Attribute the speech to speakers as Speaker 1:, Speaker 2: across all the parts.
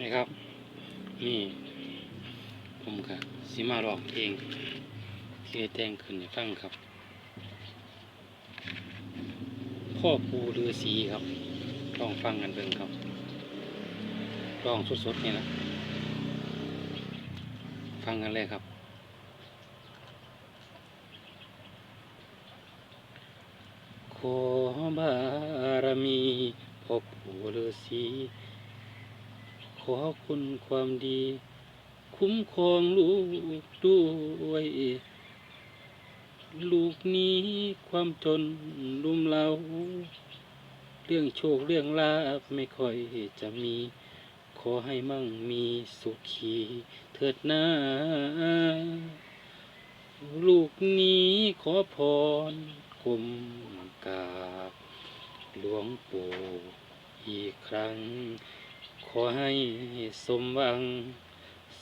Speaker 1: นี่ครับ นี่ผมกับสิมาลองเองที่แต่งขึ้นให้ฟังครับ พ่อปูฤาษีครับลองฟังกันเบิ่งครับลองสดๆนี่นะฟังกันเลยครับขอบารมีพ่อปู่ฤาษี ขอคุณความดี คุ้มครองลูกด้วยลูกนี้ความจนลุมเรา เรื่องโชคเรื่องลาบไม่ค่อยจะมี ขอให้มั่งมีสุขีเถิดหน้าลูกนี้ขอพรกุมกาบหลวงปู่อีกครั้ง ขอให้สมหวัง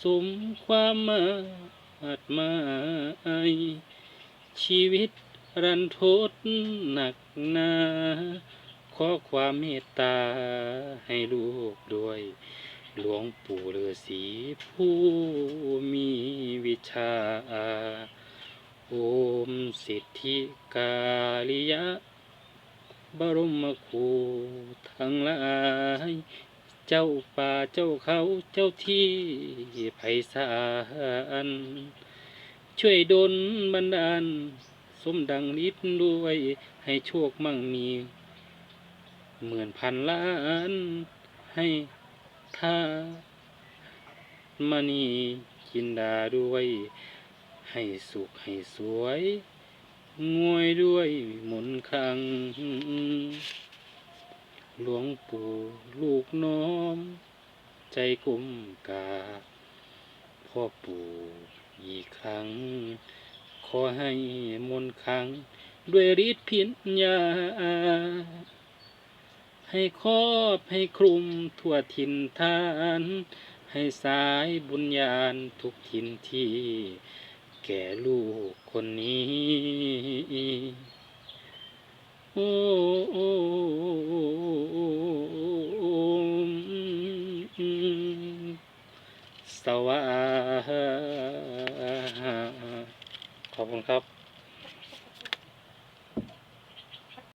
Speaker 1: สมความมาดหมายชีวิตรันทดหนักหนาขอความเมตตาให้ลูกด้วย หลวงปู่ฤาษีผู้มีวิชา โอมสิทธิกาลิยะ บรมครูทั้งหลาย เจ้าป่าเจ้าเขาเจ้าที่ไพศาลช่วยดลบันดาล สมดังนิดด้วย ให้โชคมั่งมีเหมื่นพันล้าน ให้ท่ามณีกินดาด้วย ให้สุขให้สวย งวยด้วยมนคลัง หลวงปู่ลูกน้อม ใจกุมกาพ่อปู่อีกครั้ง ขอให้มนคลังด้วยฤทธิ์พิญญา ให้ครอบให้คลุมทั่วถิ่นฐาน ให้สายบุญญาณทุกถิ่นที่ แก่ลูกคนนี้ โอ้ สวัสดีขอบคุณครับ